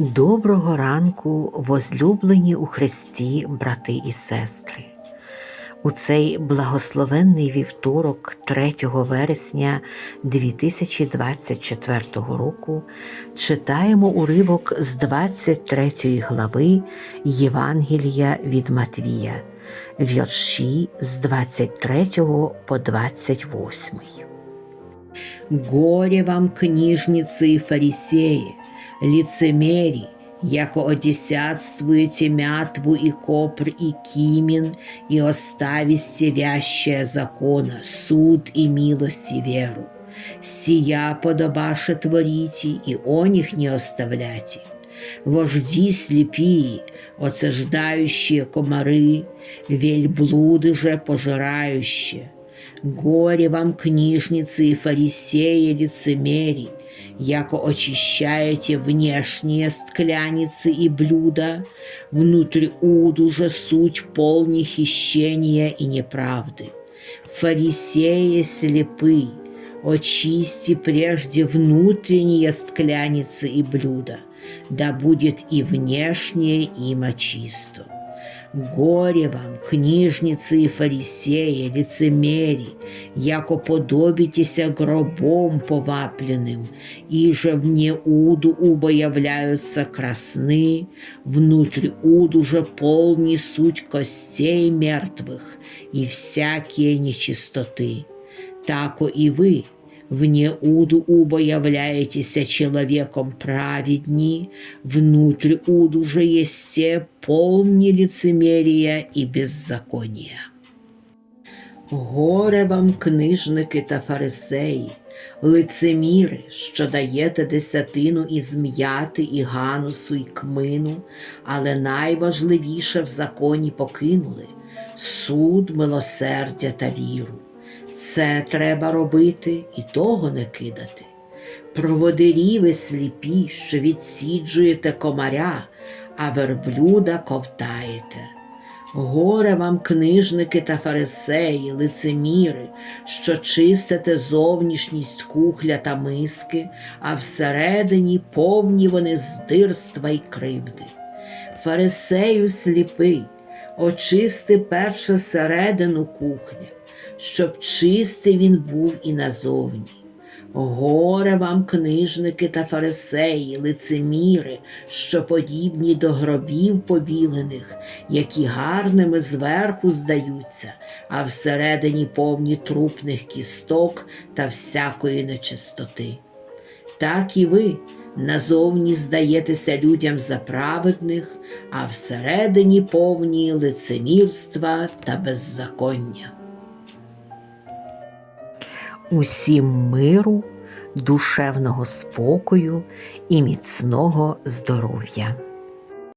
Доброго ранку, возлюблені у Христі, брати і сестри. У цей благословенний вівторок 3 вересня 2024 року читаємо уривок з 23 глави Євангелія від Матвія, вірші з 23 по 28. Горе вам, книжницы и фарисеи, лицемерии, яко одесятствуете мятву и копр и кимин, и остависте вящее закона, суд и милость и веру. Сия подобаше творите, и о них не оставляйте. Вожди слепии, оцеждающие комары, вельблуды же пожирающие. Горе вам, книжницы и фарисеи, лицемерии, яко очищаете внешние скляницы и блюда, внутрь уду же суть полни хищения и неправды. Фарисеи слепы, очисти прежде внутренние скляницы и блюда, да будет и внешнее им очисто. Горе вам, книжницы и фарисеи, лицемери, яко подобитеся гробом повапленным, и же вне уду убо являются красны, внутрь уду же полни суть костей мертвых и всякие нечистоты. Тако и вы, Вне уду уба являетеся человеком праведни, внутрь уду же есте полни лицемерия и беззакония. Горе вам, книжники та фарисеї, лицеміри, що даєте десятину із м'яти і ганусу і кмину, але найважливіше в законі покинули суд, милосердя та віру. Це треба робити і того не кидати. Проводирі ви сліпі, що відсіджуєте комаря, а верблюда ковтаєте. Горе вам, книжники та фарисеї, лицеміри, що чистите зовнішність кухля та миски, а всередині повні вони здирства й кривди. Фарисею сліпий, очисти перше середину кухня щоб чистий він був і назовні. Горе вам, книжники та фарисеї, лицеміри, що подібні до гробів побілених, які гарними зверху здаються, а всередині повні трупних кісток та всякої нечистоти. Так і ви назовні здаєтеся людям за праведних, а всередині повні лицемірства та беззаконня. Усім миру, душевного спокою і міцного здоров'я.